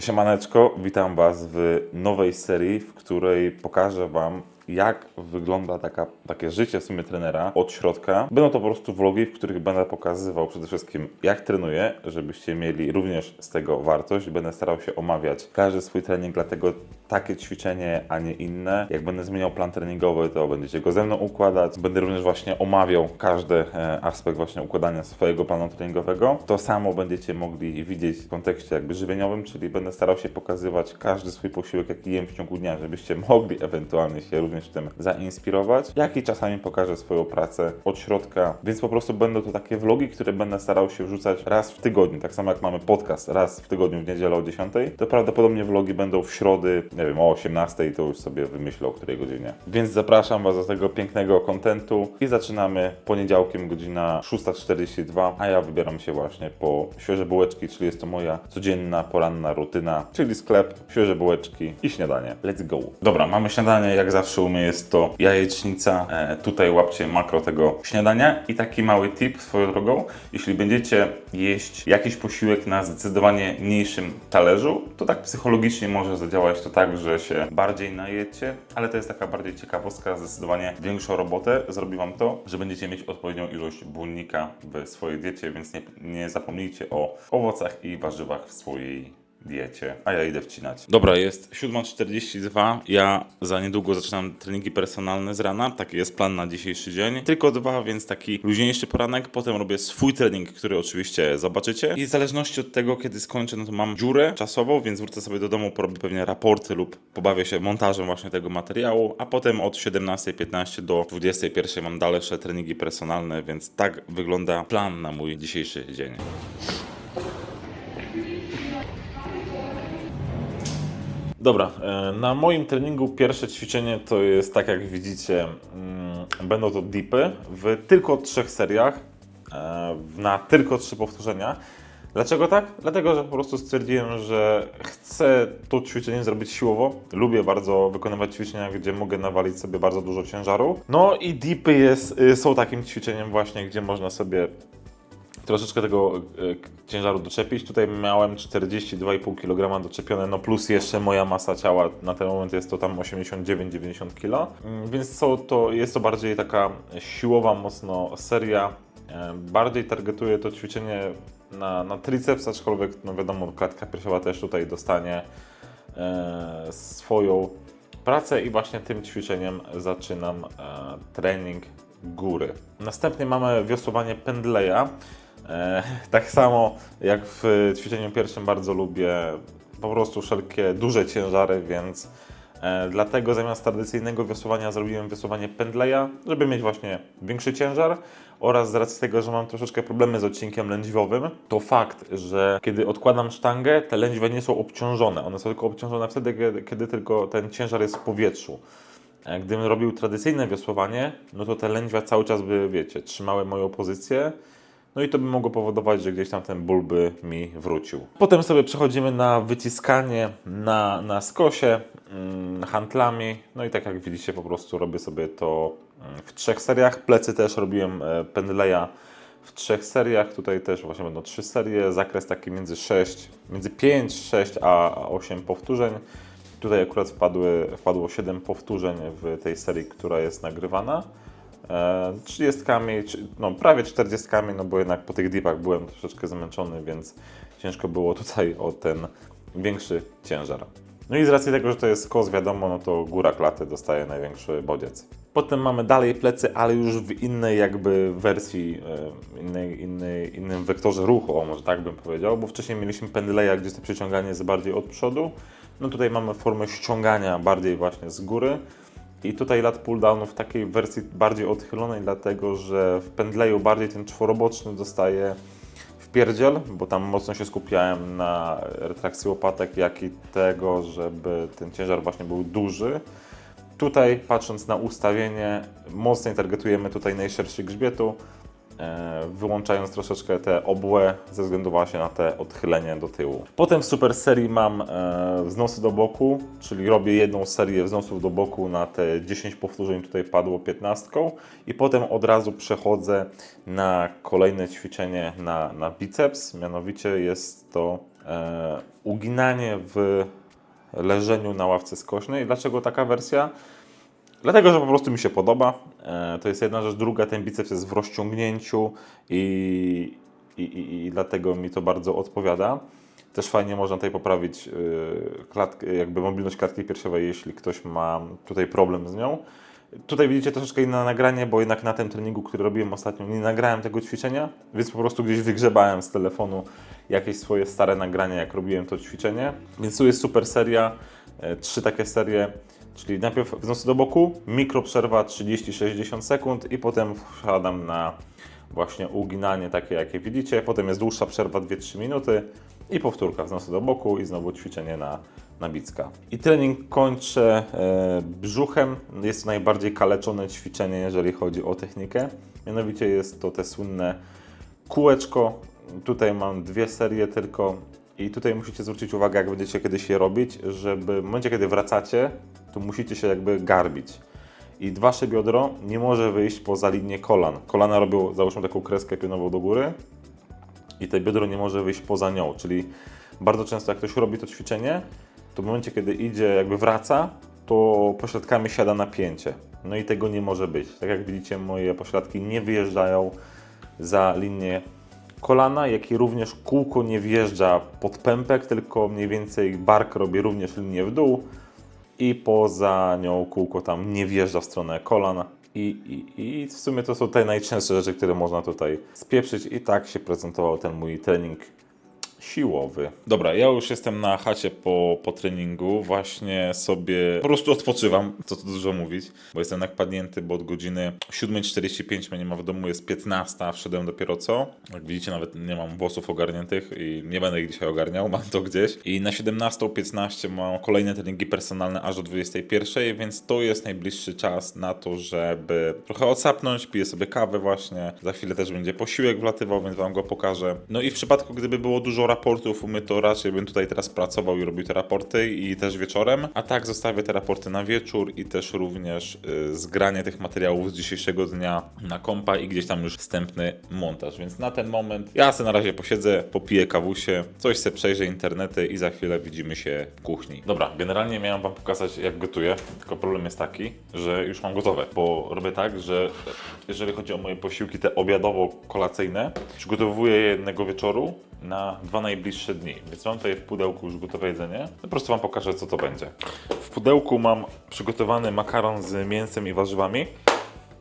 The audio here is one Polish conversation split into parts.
Siemaneczko, witam Was w nowej serii, w której pokażę Wam, jak wygląda taka, takie życie w sumie trenera od środka. Będą to po prostu vlogi, w których będę pokazywał przede wszystkim, jak trenuję, żebyście mieli również z tego wartość. Będę starał się omawiać każdy swój trening, dlatego takie ćwiczenie, a nie inne. Jak będę zmieniał plan treningowy, to będziecie go ze mną układać. Będę również właśnie omawiał każdy e, aspekt właśnie układania swojego planu treningowego. To samo będziecie mogli widzieć w kontekście jakby żywieniowym, czyli będę starał się pokazywać każdy swój posiłek, jaki jem w ciągu dnia, żebyście mogli ewentualnie się również tym zainspirować, jak i czasami pokażę swoją pracę od środka, więc po prostu będą to takie vlogi, które będę starał się wrzucać raz w tygodniu, tak samo jak mamy podcast raz w tygodniu w niedzielę o 10, to prawdopodobnie vlogi będą w środy, nie wiem, o 18, to już sobie wymyślę o której godzinie. Więc zapraszam Was do tego pięknego kontentu i zaczynamy poniedziałkiem godzina 6.42, a ja wybieram się właśnie po świeże bułeczki, czyli jest to moja codzienna, poranna rutyna, czyli sklep, świeże bułeczki i śniadanie. Let's go! Dobra, mamy śniadanie, jak zawsze u mnie jest to jajecznica. E, tutaj łapcie makro tego śniadania i taki mały tip swoją drogą. Jeśli będziecie jeść jakiś posiłek na zdecydowanie mniejszym talerzu, to tak psychologicznie może zadziałać to tak, że się bardziej najecie, ale to jest taka bardziej ciekawostka, zdecydowanie większą robotę zrobi Wam to, że będziecie mieć odpowiednią ilość błonnika w swojej diecie, więc nie, nie zapomnijcie o owocach i warzywach w swojej diecie, a ja idę wcinać. Dobra, jest 7.42. Ja za niedługo zaczynam treningi personalne z rana. Taki jest plan na dzisiejszy dzień. Tylko dwa, więc taki luźniejszy poranek. Potem robię swój trening, który oczywiście zobaczycie. I w zależności od tego, kiedy skończę, no to mam dziurę czasową, więc wrócę sobie do domu, porobię pewnie raporty lub pobawię się montażem właśnie tego materiału. A potem od 17.15 do 21.00 mam dalsze treningi personalne, więc tak wygląda plan na mój dzisiejszy dzień. Dobra, e, na moim treningu pierwsze ćwiczenie to jest tak jak widzicie, mm, będą to dipy w tylko trzech seriach, e, na tylko trzy powtórzenia. Dlaczego tak? Dlatego, że po prostu stwierdziłem, że chcę to ćwiczenie zrobić siłowo. Lubię bardzo wykonywać ćwiczenia, gdzie mogę nawalić sobie bardzo dużo ciężaru. No i dipy jest, y, są takim ćwiczeniem właśnie, gdzie można sobie troszeczkę tego e, ciężaru doczepić. Tutaj miałem 42,5 kg doczepione, no plus jeszcze moja masa ciała na ten moment jest to tam 89-90 kg. Mm, Więc są to, jest to bardziej taka siłowa mocno seria. E, Bardziej targetuję to ćwiczenie na, na triceps, aczkolwiek no wiadomo, klatka piersiowa też tutaj dostanie e, swoją pracę i właśnie tym ćwiczeniem zaczynam trening góry. Następnie mamy wiosłowanie pendleja. E, tak samo jak w ćwiczeniu pierwszym bardzo lubię po prostu wszelkie duże ciężary, więc e, dlatego zamiast tradycyjnego wiosłowania zrobiłem wiosłowanie pendleja, żeby mieć właśnie większy ciężar oraz z racji tego, że mam troszeczkę problemy z odcinkiem lędźwiowym, to fakt, że kiedy odkładam sztangę, te lędźwie nie są obciążone. One są tylko obciążone wtedy, kiedy, kiedy tylko ten ciężar jest w powietrzu. E, Gdybym robił tradycyjne wiosłowanie, no to te lędźwia cały czas by, wiecie, trzymały moją pozycję. No i to by mogło powodować, że gdzieś tam ten ból by mi wrócił. Potem sobie przechodzimy na wyciskanie na, na skosie, mm, handlami. No i tak jak widzicie, po prostu robię sobie to mm, w trzech seriach. Plecy też robiłem e, pendleja w trzech seriach. Tutaj też właśnie będą trzy serie. Zakres taki między 6, między 5, 6 a 8 powtórzeń. Tutaj akurat wpadły, wpadło 7 powtórzeń w tej serii, która jest nagrywana. E, 30, czy- no prawie 40, no bo jednak po tych dipach byłem troszeczkę zmęczony, więc ciężko było tutaj o ten większy ciężar. No i z racji tego, że to jest kos, wiadomo, no to góra klaty dostaje największy bodziec. Potem mamy dalej plecy, ale już w innej jakby wersji, e, innej, innej, innym wektorze ruchu, o może tak bym powiedział, bo wcześniej mieliśmy pendleja, gdzie to przyciąganie jest bardziej od przodu. No tutaj mamy formę ściągania bardziej właśnie z góry. I tutaj lat pulldownu w takiej wersji bardziej odchylonej, dlatego że w pendleju bardziej ten czworoboczny dostaje w pierdziel, bo tam mocno się skupiałem na retrakcji łopatek, jak i tego, żeby ten ciężar właśnie był duży. Tutaj patrząc na ustawienie, mocniej targetujemy tutaj najszerszy grzbietu, wyłączając troszeczkę te obłe ze względu właśnie na te odchylenie do tyłu. Potem w super serii mam e, wznosy do boku, czyli robię jedną serię wznosów do boku na te 10 powtórzeń, tutaj padło 15 i potem od razu przechodzę na kolejne ćwiczenie na, na biceps, mianowicie jest to e, uginanie w leżeniu na ławce skośnej. Dlaczego taka wersja? Dlatego, że po prostu mi się podoba. E, to jest jedna rzecz. Druga, ten biceps jest w rozciągnięciu i, i, i, i dlatego mi to bardzo odpowiada. Też fajnie można tutaj poprawić y, klatkę, jakby mobilność klatki piersiowej, jeśli ktoś ma tutaj problem z nią. Tutaj widzicie troszeczkę inne nagranie, bo jednak na tym treningu, który robiłem ostatnio, nie nagrałem tego ćwiczenia, więc po prostu gdzieś wygrzebałem z telefonu jakieś swoje stare nagrania, jak robiłem to ćwiczenie. Więc tu jest super seria, e, trzy takie serie, czyli najpierw wznosy do boku, mikro przerwa 30-60 sekund i potem wsiadam na właśnie uginanie takie, jakie widzicie. Potem jest dłuższa przerwa 2-3 minuty i powtórka wznosy do boku i znowu ćwiczenie na, na bicka. I trening kończę e, brzuchem. Jest to najbardziej kaleczone ćwiczenie, jeżeli chodzi o technikę. Mianowicie jest to te słynne kółeczko. Tutaj mam dwie serie tylko i tutaj musicie zwrócić uwagę, jak będziecie kiedyś je robić, żeby w momencie, kiedy wracacie, to musicie się jakby garbić. I wasze biodro nie może wyjść poza linię kolan. Kolana robią, załóżmy taką kreskę pionową do góry i te biodro nie może wyjść poza nią, czyli bardzo często jak ktoś robi to ćwiczenie, to w momencie, kiedy idzie, jakby wraca, to pośladkami siada napięcie. No i tego nie może być. Tak jak widzicie, moje pośladki nie wyjeżdżają za linię kolana, jak i również kółko nie wjeżdża pod pępek, tylko mniej więcej bark robi również linię w dół i poza nią kółko tam nie wjeżdża w stronę kolan. I, i, I w sumie to są te najczęstsze rzeczy, które można tutaj spieprzyć. I tak się prezentował ten mój trening siłowy. Dobra, ja już jestem na chacie po, po treningu. Właśnie sobie po prostu odpoczywam, co tu dużo mówić, bo jestem tak padnięty, bo od godziny 7.45 mnie nie ma w domu, jest 15, a wszedłem dopiero co. Jak widzicie, nawet nie mam włosów ogarniętych i nie będę ich dzisiaj ogarniał, mam to gdzieś. I na 17.15 mam kolejne treningi personalne aż do 21.00, więc to jest najbliższy czas na to, żeby trochę odsapnąć. Piję sobie kawę właśnie. Za chwilę też będzie posiłek wlatywał, więc wam go pokażę. No i w przypadku, gdyby było dużo raportów, my to raczej bym tutaj teraz pracował i robił te raporty i też wieczorem. A tak zostawię te raporty na wieczór i też również y, zgranie tych materiałów z dzisiejszego dnia na kompa i gdzieś tam już wstępny montaż. Więc na ten moment ja sobie na razie posiedzę, popiję kawusie, coś sobie przejrzę internety i za chwilę widzimy się w kuchni. Dobra, generalnie miałem wam pokazać jak gotuję, tylko problem jest taki, że już mam gotowe, bo robię tak, że jeżeli chodzi o moje posiłki te obiadowo-kolacyjne, przygotowuję je jednego wieczoru na dwa najbliższe dni. Więc mam tutaj w pudełku już gotowe jedzenie. No po prostu Wam pokażę, co to będzie. W pudełku mam przygotowany makaron z mięsem i warzywami.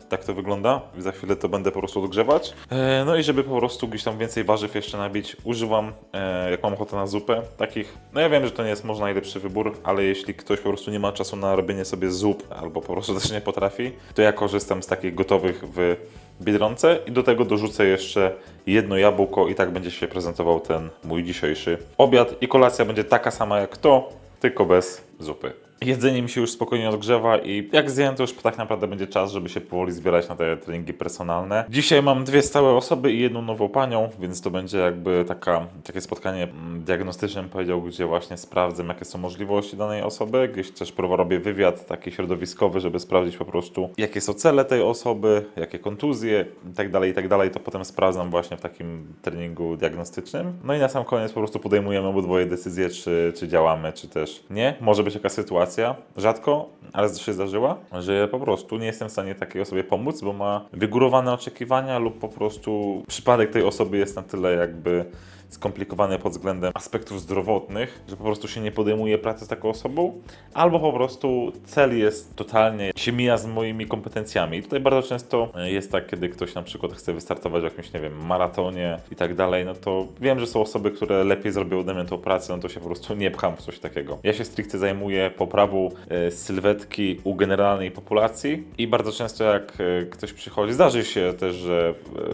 Tak to wygląda. Za chwilę to będę po prostu odgrzewać. E, no i żeby po prostu gdzieś tam więcej warzyw jeszcze nabić, używam, e, jak mam ochotę na zupę, takich, no ja wiem, że to nie jest może najlepszy wybór, ale jeśli ktoś po prostu nie ma czasu na robienie sobie zup, albo po prostu też nie potrafi, to ja korzystam z takich gotowych w Biedronce i do tego dorzucę jeszcze jedno jabłko i tak będzie się prezentował ten mój dzisiejszy obiad i kolacja będzie taka sama jak to, tylko bez zupy. Jedzenie mi się już spokojnie odgrzewa i jak zjem, to już tak naprawdę będzie czas, żeby się powoli zbierać na te treningi personalne. Dzisiaj mam dwie stałe osoby i jedną nową panią, więc to będzie jakby taka, takie spotkanie mm, diagnostyczne, powiedział, gdzie właśnie sprawdzę, jakie są możliwości danej osoby. Gdzieś też robię wywiad taki środowiskowy, żeby sprawdzić po prostu, jakie są cele tej osoby, jakie kontuzje i tak dalej, i tak. To potem sprawdzam właśnie w takim treningu diagnostycznym. No i na sam koniec po prostu podejmujemy obydwoje decyzje, czy, czy działamy, czy też nie. Może być jakaś sytuacja, rzadko, ale się zdarzyła, że po prostu nie jestem w stanie takiej osobie pomóc, bo ma wygórowane oczekiwania lub po prostu przypadek tej osoby jest na tyle jakby skomplikowane pod względem aspektów zdrowotnych, że po prostu się nie podejmuje pracy z taką osobą, albo po prostu cel jest totalnie, się mija z moimi kompetencjami. I tutaj bardzo często jest tak, kiedy ktoś na przykład chce wystartować w jakimś, nie wiem, maratonie i tak dalej, no to wiem, że są osoby, które lepiej zrobią ode mnie tą pracę, no to się po prostu nie pcham w coś takiego. Ja się stricte zajmuję poprawą e, sylwetki u generalnej populacji i bardzo często jak e, ktoś przychodzi, zdarzy się też, że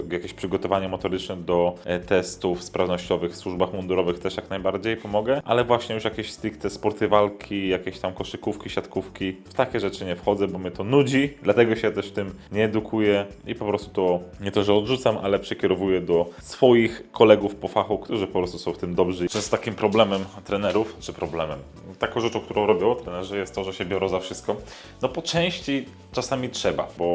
e, jakieś przygotowanie motoryczne do e, testów w służbach mundurowych też jak najbardziej pomogę, ale właśnie już jakieś stricte sporty walki, jakieś tam koszykówki, siatkówki, w takie rzeczy nie wchodzę, bo mnie to nudzi, dlatego się też tym nie edukuję i po prostu to nie to, że odrzucam, ale przekierowuję do swoich kolegów po fachu, którzy po prostu są w tym dobrzy. Często takim problemem trenerów, czy problemem, taką rzeczą, którą robią trenerzy jest to, że się biorą za wszystko. No po części czasami trzeba, bo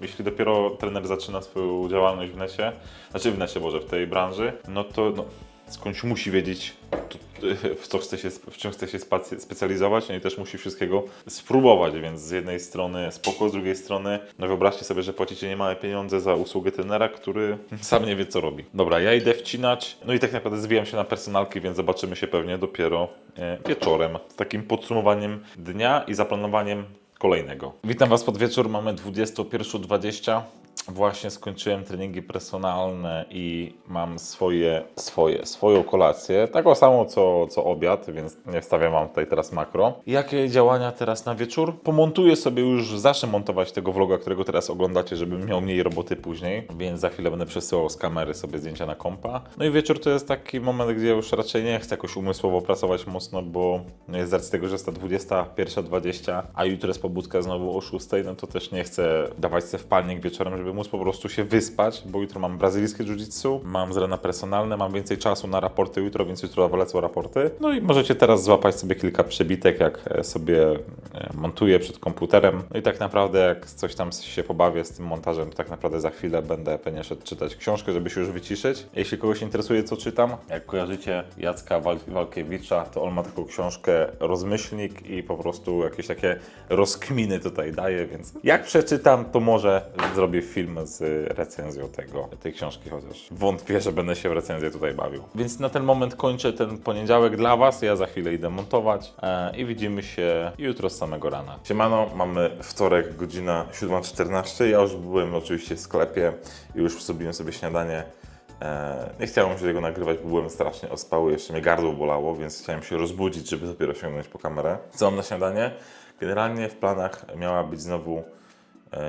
jeśli dopiero trener zaczyna swoją działalność w necie, znaczy w necie, może w tej branży, no to no, skądś musi wiedzieć, w, co chce się, w czym chce się specjalizować, no i też musi wszystkiego spróbować, więc z jednej strony spoko, z drugiej strony, no wyobraźcie sobie, że płacicie niemałe pieniądze za usługę trenera, który sam nie wie, co robi. Dobra, ja idę wcinać, no i tak naprawdę zwijam się na personalki, więc zobaczymy się pewnie dopiero e, wieczorem, z takim podsumowaniem dnia i zaplanowaniem kolejnego. Witam Was pod wieczór, mamy 21.20. Właśnie skończyłem treningi personalne i mam swoje, swoje, swoją kolację. Taką samą co, co obiad, więc nie wstawiam Wam tutaj teraz makro. Jakie działania teraz na wieczór? Pomontuję sobie już, zacznę montować tego vloga, którego teraz oglądacie, żebym miał mniej roboty później, więc za chwilę będę przesyłał z kamery sobie zdjęcia na kompa. No i wieczór to jest taki moment, gdzie już raczej nie chcę jakoś umysłowo pracować mocno, bo z racji tego, że jest ta 21.20, a jutro jest pobudka znowu o 6, no to też nie chcę dawać sobie wpalnik wieczorem, żeby móc po prostu się wyspać, bo jutro mam brazylijskie jiu-jitsu, mam z Rena personalne, mam więcej czasu na raporty jutro, więc jutro wylecą raporty. No i możecie teraz złapać sobie kilka przebitek, jak e, sobie e, montuję przed komputerem. No i tak naprawdę jak coś tam się pobawię z tym montażem, to tak naprawdę za chwilę będę pewnie szedł czytać książkę, żeby się już wyciszyć. Jeśli kogoś interesuje, co czytam, jak kojarzycie Jacka Wal- Walkiewicza, to on ma taką książkę Rozmyślnik i po prostu jakieś takie rozkminy tutaj daje, więc jak przeczytam, to może zrobię film z recenzją tego, tej książki, chociaż wątpię, że będę się w recenzję tutaj bawił. Więc na ten moment kończę ten poniedziałek dla Was, ja za chwilę idę montować e, i widzimy się jutro z samego rana. Siemano, mamy wtorek, godzina 7.14, ja już byłem oczywiście w sklepie i już zrobiłem sobie śniadanie. E, nie chciałem się tego nagrywać, bo byłem strasznie ospały, jeszcze mnie gardło bolało, więc chciałem się rozbudzić, żeby dopiero sięgnąć po kamerę. Co mam na śniadanie? Generalnie w planach miała być znowu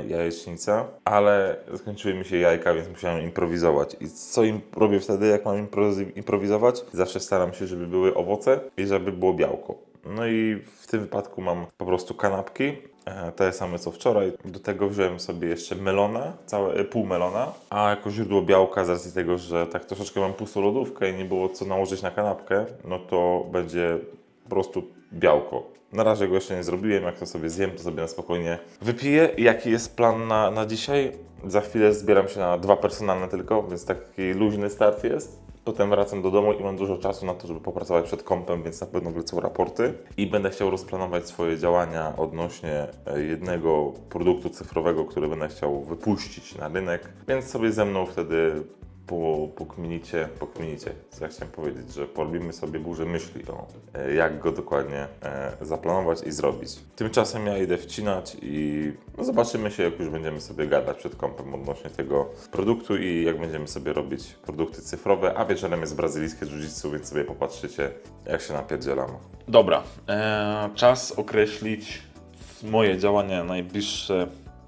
jajecznica, ale skończyły mi się jajka, więc musiałem improwizować. I co im robię wtedy, jak mam improwiz- improwizować? Zawsze staram się, żeby były owoce i żeby było białko. No i w tym wypadku mam po prostu kanapki, e, te same co wczoraj. Do tego wziąłem sobie jeszcze melona, całe, e, pół melona, a jako źródło białka z racji tego, że tak troszeczkę mam pustą lodówkę i nie było co nałożyć na kanapkę, no to będzie po prostu białko. Na razie go jeszcze nie zrobiłem, jak to sobie zjem, to sobie na spokojnie wypiję. Jaki jest plan na, na dzisiaj? Za chwilę zbieram się na dwa personalne tylko, więc taki luźny start jest. Potem wracam do domu i mam dużo czasu na to, żeby popracować przed kompem, więc na pewno wlecą raporty. I będę chciał rozplanować swoje działania odnośnie e, jednego produktu cyfrowego, który będę chciał wypuścić na rynek. Więc sobie ze mną wtedy po, pokminicie, co ja chciałem powiedzieć, że porobimy sobie burzę myśli o e, jak go dokładnie e, zaplanować i zrobić. Tymczasem ja idę wcinać i no, zobaczymy się, jak już będziemy sobie gadać przed kompem odnośnie tego produktu i jak będziemy sobie robić produkty cyfrowe, a wieczorem jest brazylijskie jiu-jitsu, więc sobie popatrzycie, jak się napierdzielamy. Dobra, e, czas określić moje działania najbliższe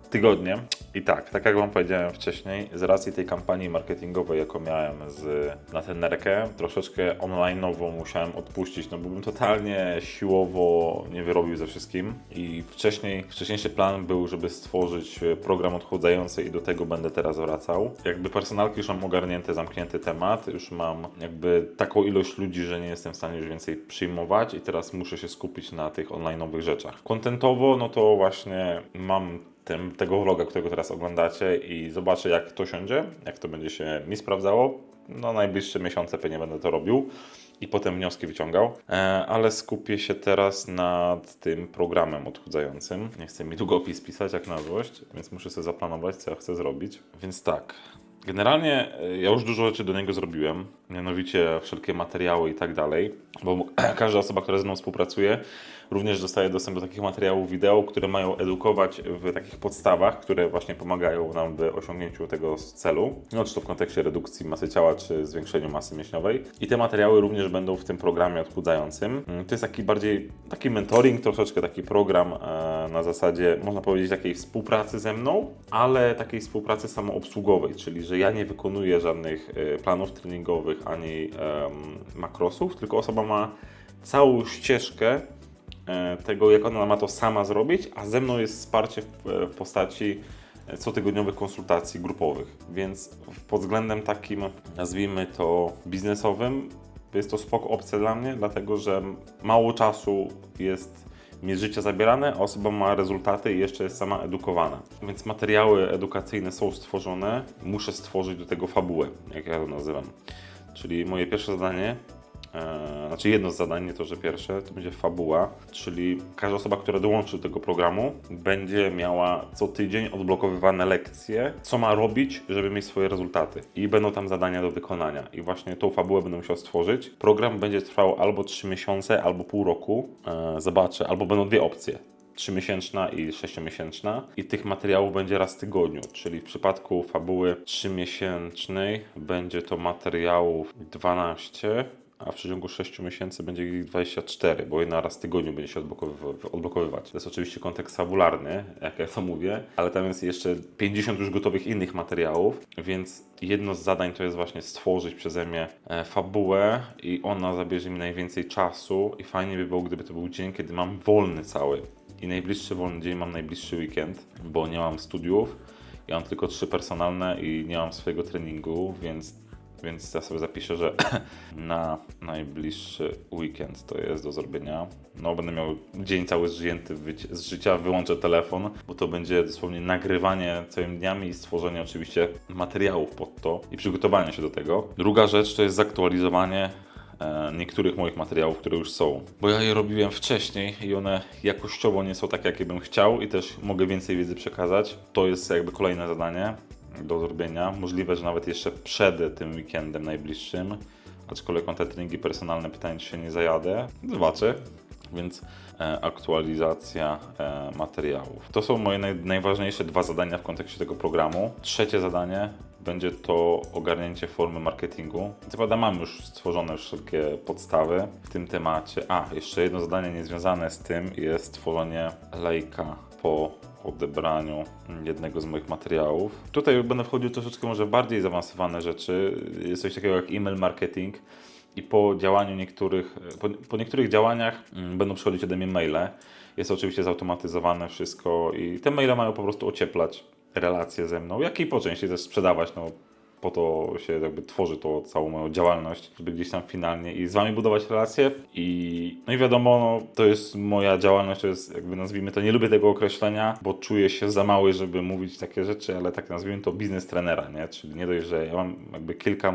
tygodnie. I tak, tak jak Wam powiedziałem wcześniej, z racji tej kampanii marketingowej, jaką miałem z, na tenerkę, troszeczkę online'ową musiałem odpuścić, no bo bym totalnie siłowo nie wyrobił ze wszystkim. I wcześniej, wcześniejszy plan był, żeby stworzyć program odchudzający i do tego będę teraz wracał. Jakby personalki już mam ogarnięty, zamknięty temat, już mam jakby taką ilość ludzi, że nie jestem w stanie już więcej przyjmować i teraz muszę się skupić na tych online'owych rzeczach. Kontentowo, no to właśnie mam tym, tego vloga, którego teraz oglądacie i zobaczę jak to siądzie, jak to będzie się mi sprawdzało. No najbliższe miesiące pewnie będę to robił i potem wnioski wyciągał, e, ale skupię się teraz nad tym programem odchudzającym. Nie chcę mi długopis pisać jak na złość, więc muszę sobie zaplanować, co ja chcę zrobić. Więc tak, Generalnie e, ja już dużo rzeczy do niego zrobiłem, mianowicie wszelkie materiały i tak dalej, bo każda osoba, która ze mną współpracuje, również dostaje dostęp do takich materiałów wideo, które mają edukować w takich podstawach, które właśnie pomagają nam w osiągnięciu tego celu, no czy to w kontekście redukcji masy ciała, czy zwiększeniu masy mięśniowej. I te materiały również będą w tym programie odchudzającym. Mm, To jest taki bardziej, taki mentoring, troszeczkę taki program e, na zasadzie, można powiedzieć, takiej współpracy ze mną, ale takiej współpracy samoobsługowej, czyli że ja nie wykonuję żadnych e, planów treningowych ani em, makrosów, tylko osoba ma całą ścieżkę e, tego, jak ona ma to sama zrobić, a ze mną jest wsparcie w, postaci e, cotygodniowych konsultacji grupowych. Więc pod względem takim, nazwijmy to biznesowym, jest to spoko opcja dla mnie, dlatego że mało czasu jest mi z życia zabierane, a osoba ma rezultaty i jeszcze jest sama edukowana. Więc materiały edukacyjne są stworzone, muszę stworzyć do tego fabułę, jak ja to nazywam. Czyli moje pierwsze zadanie, e, znaczy jedno z zadań, nie to, że pierwsze, to będzie fabuła, czyli każda osoba, która dołączy do tego programu, będzie miała co tydzień odblokowywane lekcje, co ma robić, żeby mieć swoje rezultaty. I będą tam zadania do wykonania. I właśnie tą fabułę będę musiał stworzyć. Program będzie trwał albo 3 miesiące, albo pół roku. E, zobaczę, albo będą dwie opcje. 3-miesięczna i 6-miesięczna i tych materiałów będzie raz w tygodniu, czyli w przypadku fabuły 3-miesięcznej będzie to materiałów 12, a w przeciągu 6 miesięcy będzie ich 24, bo jedna raz w tygodniu będzie się odblokowywa- odblokowywać. To jest oczywiście kontekst fabularny, jak ja to mówię, ale tam jest jeszcze 50 już gotowych innych materiałów, więc jedno z zadań to jest właśnie stworzyć przeze mnie e, fabułę i ona zabierze mi najwięcej czasu i fajnie by było, gdyby to był dzień, kiedy mam wolny cały. I najbliższy wolny dzień mam najbliższy weekend, bo nie mam studiów. Ja mam tylko trzy personalne i nie mam swojego treningu, więc, więc ja sobie zapiszę, że na najbliższy weekend to jest do zrobienia. No, będę miał dzień cały zżyjęty z życia, wyłączę telefon, bo to będzie dosłownie nagrywanie całymi dniami i stworzenie oczywiście materiałów pod to i przygotowanie się do tego. Druga rzecz to jest zaktualizowanie niektórych moich materiałów, które już są. Bo ja je robiłem wcześniej i one jakościowo nie są tak, jakie bym chciał i też mogę więcej wiedzy przekazać. To jest jakby kolejne zadanie do zrobienia. Możliwe, że nawet jeszcze przed tym weekendem najbliższym. Aczkolwiek mam te treningi personalne, pytanie, się nie zajadę. Zobaczę. Więc e, aktualizacja e, materiałów. To są moje naj, najważniejsze dwa zadania w kontekście tego programu. Trzecie zadanie będzie to ogarnięcie formy marketingu. Co prawda mam już stworzone wszelkie podstawy w tym temacie. A, jeszcze jedno zadanie niezwiązane z tym jest stworzenie lejka po odebraniu jednego z moich materiałów. Tutaj będę wchodził troszeczkę może w bardziej zaawansowane rzeczy. Jest coś takiego jak e-mail marketing i po działaniu niektórych, po, po niektórych działaniach mm, będą przychodzić ode mnie maile. Jest oczywiście zautomatyzowane wszystko i te maile mają po prostu ocieplać relacje ze mną, jak i po części też sprzedawać, no po to się jakby tworzy to całą moją działalność, żeby gdzieś tam finalnie i z wami budować relacje. I no i wiadomo, no, to jest moja działalność, to jest jakby nazwijmy to, nie lubię tego określenia, bo czuję się za mały, żeby mówić takie rzeczy, ale tak nazwijmy to biznes trenera, nie? Czyli nie dość, że ja mam jakby kilka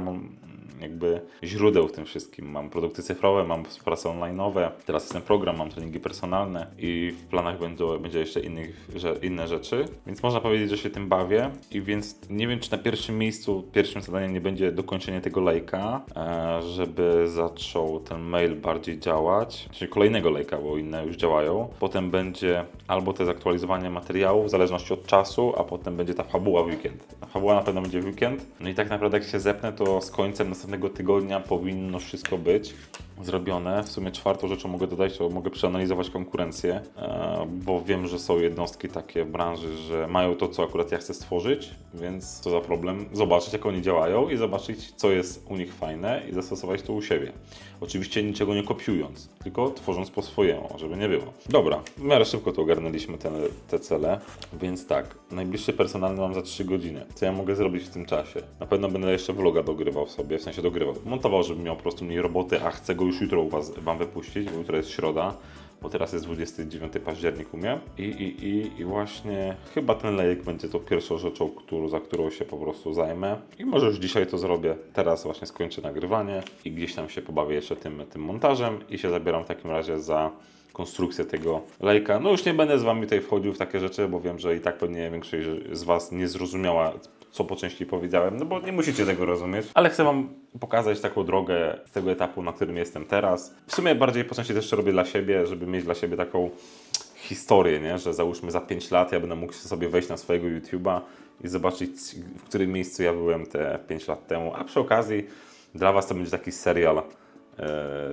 jakby źródeł w tym wszystkim. Mam produkty cyfrowe, mam współpracę online'owe, teraz jest ten program, mam treningi personalne i w planach będzie, będzie jeszcze innych, że, inne rzeczy, więc można powiedzieć, że się tym bawię i więc nie wiem, czy na pierwszym miejscu, pierwszym zadaniem nie będzie dokończenie tego lejka, e, żeby zaczął ten mail bardziej działać, czyli kolejnego lejka, bo inne już działają. Potem będzie albo to zaktualizowanie materiałów w zależności od czasu, a potem będzie ta fabuła w weekend. Ta fabuła na pewno będzie w weekend. No i tak naprawdę jak się zepnę, to z końcem następnego tygodnia powinno wszystko być zrobione. W sumie czwartą rzeczą mogę dodać, to mogę przeanalizować konkurencję, e, bo wiem, że są jednostki takie w branży, że mają to, co akurat ja chcę stworzyć, więc co za problem zobaczyć, jak oni działają i zobaczyć, co jest u nich fajne i zastosować to u siebie. Oczywiście niczego nie kopiując, tylko tworząc po swojemu, żeby nie było. Dobra, w miarę szybko to ogarnęliśmy te, te cele, więc tak, najbliższy personalny mam za 3 godziny. Co ja mogę zrobić w tym czasie? Na pewno będę jeszcze vloga dogrywał sobie, w sensie dogrywał, montował, żebym miał po prostu mniej roboty, a chcę go już jutro u was, wam wypuścić, bo jutro jest środa, bo teraz jest 29 październik u mnie. I, i, i, i właśnie chyba ten lejek będzie tą pierwszą rzeczą, którą, za którą się po prostu zajmę. I może już dzisiaj to zrobię, teraz właśnie skończę nagrywanie i gdzieś tam się pobawię jeszcze tym, tym montażem i się zabieram w takim razie za konstrukcję tego lejka. No już nie będę z wami tutaj wchodził w takie rzeczy, bo wiem, że i tak pewnie większość z was nie zrozumiała, co po części powiedziałem, no bo nie musicie tego rozumieć, ale chcę wam pokazać taką drogę z tego etapu, na którym jestem teraz. W sumie bardziej po części też robię dla siebie, żeby mieć dla siebie taką historię, nie? że załóżmy za 5 lat ja będę mógł sobie wejść na swojego YouTube'a i zobaczyć, w którym miejscu ja byłem te 5 lat temu, a przy okazji dla was to będzie taki serial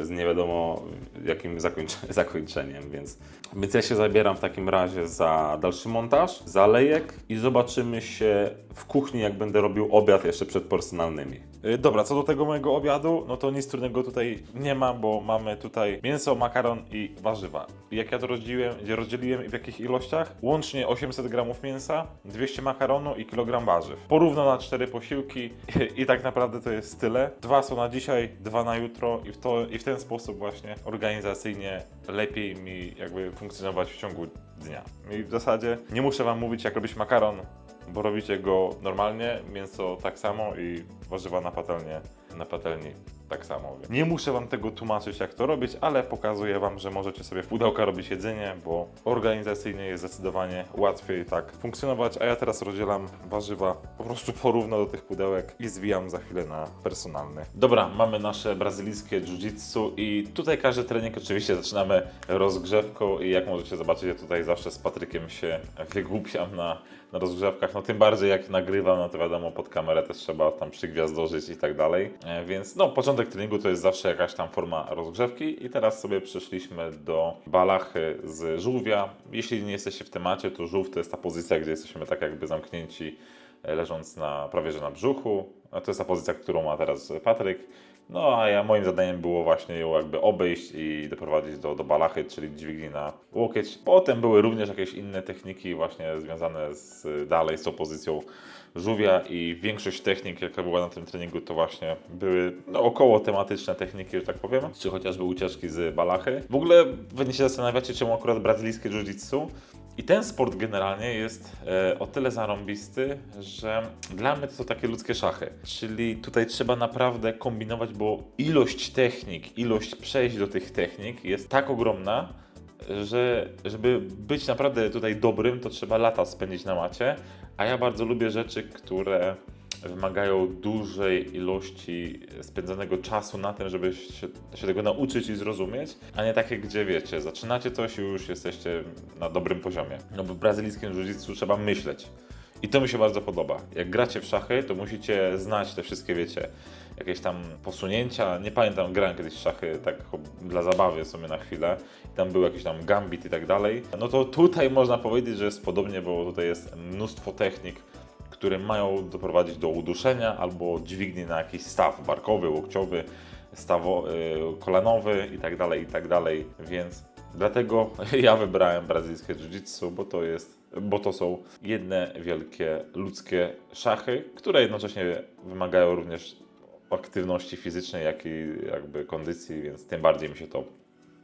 z nie wiadomo jakim zakończ zakończeniem, więc, więc ja się zabieram w takim razie za dalszy montaż, za lejek i zobaczymy się w kuchni, jak będę robił obiad jeszcze przed personalnymi. Yy, Dobra, co do tego mojego obiadu, no to nic trudnego tutaj nie ma, bo mamy tutaj mięso, makaron i warzywa. Jak ja to rozdzieliłem, gdzie rozdzieliłem i w jakich ilościach? Łącznie 800 gramów mięsa, 200 makaronu i kilogram warzyw. Porówno na cztery posiłki i, i tak naprawdę to jest tyle. Dwa są na dzisiaj, dwa na jutro i w, to, i w ten sposób właśnie organizacyjnie lepiej mi jakby funkcjonować w ciągu dnia. I w zasadzie nie muszę Wam mówić jak robić makaron, bo robicie go normalnie, mięso tak samo i warzywa na patelnię na patelni tak samo. Nie muszę Wam tego tłumaczyć, jak to robić, ale pokazuję Wam, że możecie sobie w pudełka robić jedzenie, bo organizacyjnie jest zdecydowanie łatwiej tak funkcjonować, a ja teraz rozdzielam warzywa po prostu porówno do tych pudełek i zwijam za chwilę na personalny. Dobra, mamy nasze brazylijskie jiu-jitsu i tutaj każdy trening oczywiście zaczynamy rozgrzewką i jak możecie zobaczyć, ja tutaj zawsze z Patrykiem się wygłupiam na, na rozgrzewkach, no tym bardziej jak nagrywam, no to wiadomo, pod kamerę też trzeba tam przygwiazdożyć i tak dalej, E, więc no początek treningu to jest zawsze jakaś tam forma rozgrzewki i teraz sobie przeszliśmy do balachy z żółwia. Jeśli nie jesteście w temacie, to żółw to jest ta pozycja, gdzie jesteśmy tak jakby zamknięci, e, leżąc na, prawie że na brzuchu. To jest ta pozycja, którą ma teraz Patryk. No a ja moim zadaniem było właśnie ją jakby obejść i doprowadzić do, do balachy, czyli dźwigni na łokieć. Potem były również jakieś inne techniki właśnie związane z, dalej z tą pozycją żółwia i większość technik, jaka była na tym treningu, to właśnie były no, około tematyczne techniki, że tak powiem, czy chociażby ucieczki z balachy. W ogóle pewnie się zastanawiacie, czemu akurat brazylijskie jiu-jitsu. I ten sport generalnie jest e, o tyle zarąbisty, że dla mnie to są takie ludzkie szachy. Czyli tutaj trzeba naprawdę kombinować, bo ilość technik, ilość przejść do tych technik jest tak ogromna, że żeby być naprawdę tutaj dobrym, to trzeba lata spędzić na macie. A ja bardzo lubię rzeczy, które wymagają dużej ilości spędzonego czasu na tym, żeby się, się tego nauczyć i zrozumieć, a nie takie, gdzie wiecie, zaczynacie coś i już jesteście na dobrym poziomie. No bo w brazylijskim jiu-jitsu trzeba myśleć. I to mi się bardzo podoba. Jak gracie w szachy, to musicie znać te wszystkie, wiecie, jakieś tam posunięcia. Nie pamiętam, grałem kiedyś w szachy tak dla zabawy sobie na chwilę. Tam był jakiś tam gambit i tak dalej. No to tutaj można powiedzieć, że jest podobnie, bo tutaj jest mnóstwo technik, które mają doprowadzić do uduszenia albo dźwigni na jakiś staw barkowy, łokciowy, stawo, y, kolanowy i tak dalej, i tak dalej. Więc dlatego ja wybrałem brazylijskie jiu-jitsu, bo to jest bo to są jedne wielkie ludzkie szachy, które jednocześnie wymagają również aktywności fizycznej, jak i jakby kondycji, więc tym bardziej mi się to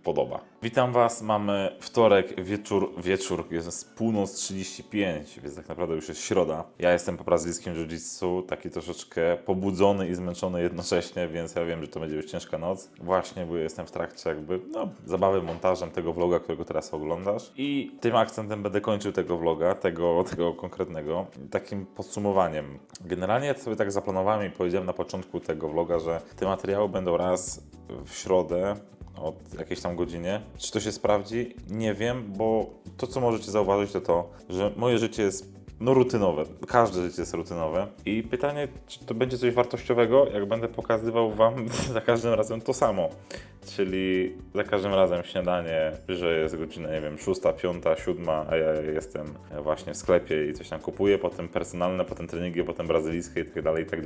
podoba. Witam Was, mamy wtorek, wieczór, wieczór, jest północ 35, więc tak naprawdę już jest środa. Ja jestem po brazylijskim jiu-jitsu, taki troszeczkę pobudzony i zmęczony jednocześnie, więc ja wiem, że to będzie już ciężka noc. Właśnie, bo jestem w trakcie jakby, no, zabawy montażem tego vloga, którego teraz oglądasz. I tym akcentem będę kończył tego vloga, tego, tego konkretnego, takim podsumowaniem. Generalnie sobie tak zaplanowałem i powiedziałem na początku tego vloga, że te materiały będą raz w środę, od jakiejś tam godzinie. Czy to się sprawdzi? Nie wiem, bo to, co możecie zauważyć, to to, że moje życie jest no rutynowe. Każde życie jest rutynowe. I pytanie, czy to będzie coś wartościowego, jak będę pokazywał Wam za każdym razem to samo. Czyli za każdym razem śniadanie, że jest godzina, nie wiem, 6, 5, 7, a ja jestem właśnie w sklepie i coś tam kupuję, potem personalne, potem treningi, potem brazylijskie i tak dalej, i tak.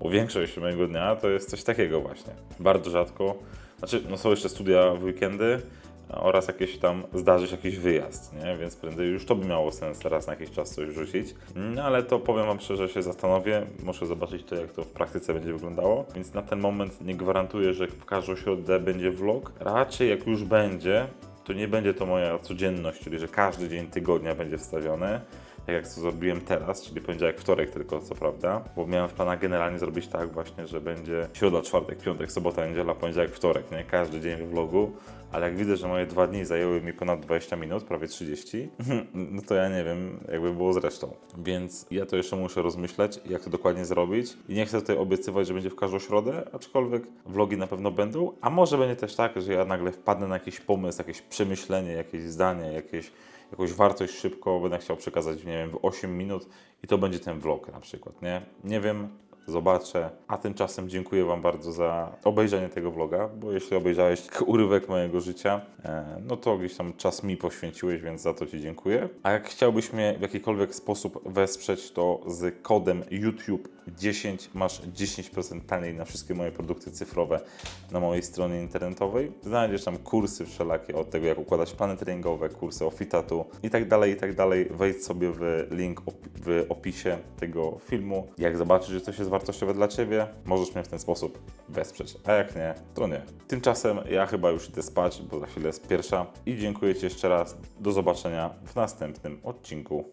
Bo większość mojego dnia to jest coś takiego właśnie. Bardzo rzadko znaczy, no są jeszcze studia w weekendy oraz jakieś tam zdarzy się jakiś wyjazd, nie? Więc prędzej już to by miało sens raz na jakiś czas coś rzucić. No ale to powiem Wam szczerze, się zastanowię. Muszę zobaczyć to, jak to w praktyce będzie wyglądało. Więc na ten moment nie gwarantuję, że w każdą środę będzie vlog. Raczej jak już będzie, to nie będzie to moja codzienność, czyli że każdy dzień tygodnia będzie wstawiony tak jak to zrobiłem teraz, czyli poniedziałek, wtorek tylko, co prawda, bo miałem w planach generalnie zrobić tak właśnie, że będzie środa, czwartek, piątek, sobota, niedziela, poniedziałek, wtorek, nie? Każdy dzień w vlogu, ale jak widzę, że moje dwa dni zajęły mi ponad 20 minut, prawie 30, no to ja nie wiem, jakby było z resztą. Więc ja to jeszcze muszę rozmyśleć, jak to dokładnie zrobić i nie chcę tutaj obiecywać, że będzie w każdą środę, aczkolwiek vlogi na pewno będą, a może będzie też tak, że ja nagle wpadnę na jakiś pomysł, jakieś przemyślenie, jakieś zdanie, jakieś jakąś wartość szybko będę chciał przekazać, nie wiem, w 8 minut i to będzie ten vlog na przykład, nie? Nie wiem, zobaczę. A tymczasem dziękuję Wam bardzo za obejrzenie tego vloga, bo jeśli obejrzałeś urywek mojego życia, e, no to gdzieś tam czas mi poświęciłeś, więc za to Ci dziękuję. A jak chciałbyś mnie w jakikolwiek sposób wesprzeć, to z kodem YouTube 10 masz 10% taniej na wszystkie moje produkty cyfrowe na mojej stronie internetowej. Znajdziesz tam kursy wszelakie od tego, jak układać plany treningowe, kursy o fitatu i tak dalej, i tak dalej. Wejdź sobie w link w opisie tego filmu. Jak zobaczysz, że coś jest wartościowe dla Ciebie, możesz mnie w ten sposób wesprzeć, a jak nie, to nie. Tymczasem ja chyba już idę spać, bo za chwilę jest pierwsza i dziękuję Ci jeszcze raz. Do zobaczenia w następnym odcinku.